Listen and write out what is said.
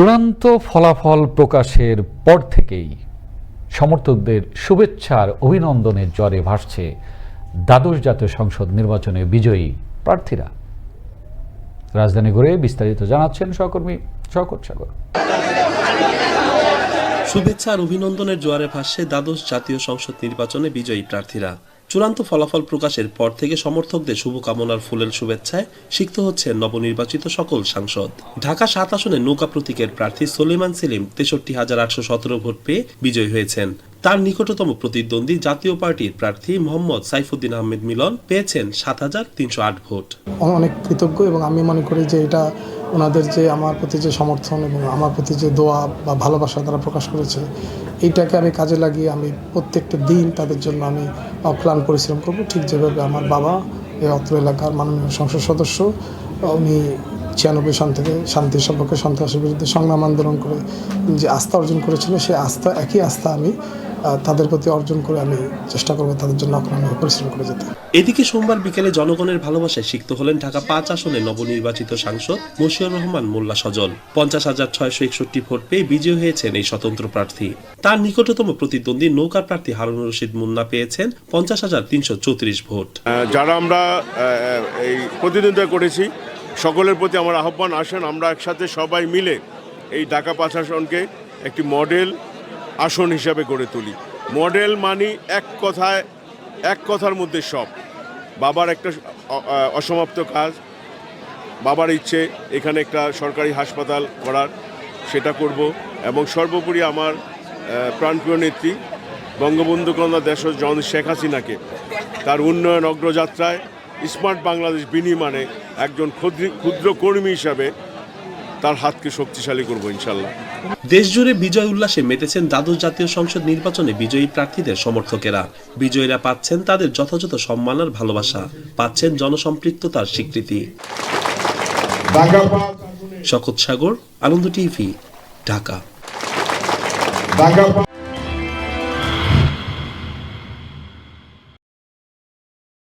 চূড়ান্ত ফলাফল প্রকাশের পর থেকেই সমর্থকদের শুভেচ্ছার অভিনন্দনের জ্বরে ভাসছে দ্বাদশ জাতীয় সংসদ নির্বাচনে বিজয়ী প্রার্থীরা। রাজধানী ঘুরে বিস্তারিত জানাচ্ছেন সহকর্মী শকত সাগর। শুভেচ্ছা আর অভিনন্দনের জোয়ারে ভাসছে দ্বাদশ জাতীয় সংসদ নির্বাচনে বিজয়ী প্রার্থীরা। চূড়ান্ত ফলাফল প্রকাশের পর থেকে সমর্থকদের শুভকামনার ফুলের শুভেচ্ছায় সিক্ত হচ্ছে নবনির্বাচিত সকল সাংসদ। ঢাকা সাত আসনে নৌকা প্রতীকের প্রার্থী সলিমান সেলিম তেষট্টি হাজার আটশো সতেরো ভোট পেয়ে বিজয়ী হয়েছেন। তার নিকটতম প্রতিদ্বন্দ্বী জাতীয় পার্টির প্রার্থী মোহাম্মদ সাইফুদ্দিন আহমেদ মিলন পেয়েছেন সাত হাজার তিনশো আট ভোট। অনেক কৃতজ্ঞ এবং আমি মনে করি যে এটা ওনাদের যে আমার প্রতি যে সমর্থন এবং আমার প্রতি যে দোয়া বা ভালোবাসা তারা প্রকাশ করেছে, এইটাকে আমি কাজে লাগিয়ে আমি প্রত্যেকটা দিন তাদের জন্য আমি অক্লান পরিশ্রম করব। ঠিক যেভাবে আমার বাবা এই অত্র এলাকার মাননীয় সংসদ সদস্য, উনি ছিয়ানব্বই সন থেকে শান্তি সম্পর্কে সন্ত্রাসের বিরুদ্ধে সংগ্রাম আন্দোলন করে যে আস্থা অর্জন করেছিল, সেই আস্থা, একই আস্থা আমি তাদের প্রতি অর্জন করে আমি চেষ্টা করব তাদের জন্য অক্লান পরিশ্রম করে যেতে। এদিকে সোমবার বিকেলে জনগণের ভালোবাসায় সিক্ত হলেন ঢাকা পাঁচ আসনে নবনির্বাচিত সাংসদ মশিউর রহমান মোল্লা সজল। পঞ্চাশ হাজার ছয়শো একষট্টি ভোট পেয়ে বিজয়ী হয়েছেন এই স্বতন্ত্র প্রার্থী। তার নিকটতম প্রতিদ্বন্দ্বী নৌকার প্রার্থী হারুন রশিদ মুন্না পেয়েছেন পঞ্চাশ হাজার তিনশো চৌত্রিশ ভোট। যারা আমরা এই প্রতিদ্বন্দ্বিতা করেছি সকলের প্রতি আমার আহ্বান আসেন। আমরা একসাথে সবাই মিলে এই ঢাকা পাঁচ আসনকে একটি মডেল আসন হিসাবে গড়ে তুলি। মডেল মানি এক কথায়, এক কথার মধ্যে সব। বাবার একটা অসমাপ্ত কাজ। বাবার ইচ্ছে, এখানে একটা সরকারি হাসপাতাল করার, সেটা করব। এবং সর্বোপরি আমার প্রাণপ্রিয় নেত্রী বঙ্গবন্ধু কন্যা দেশ জন শেখ হাসিনাকে তার উন্নয়ন অগ্রযাত্রায় স্মার্ট বাংলাদেশ বিনির্মাণে একজন ক্ষুদ্র ক্ষুদ্র কর্মী হিসাবে তার হাতকে শক্তিশালী করব ইনশাল্লাহ। দেশজুড়ে বিজয় উল্লাসে মেতেছেন দ্বাদশ জাতীয় সংসদ নির্বাচনে বিজয়ী প্রার্থীদের সমর্থকেরা। বিজয়ীরা পাচ্ছেন তাদের যথাযথ সম্মান আর ভালোবাসা পাচ্ছেন জনসম্পৃক্ততার স্বীকৃতি। শকত সাগর আনন্দ টিভি ঢাকা।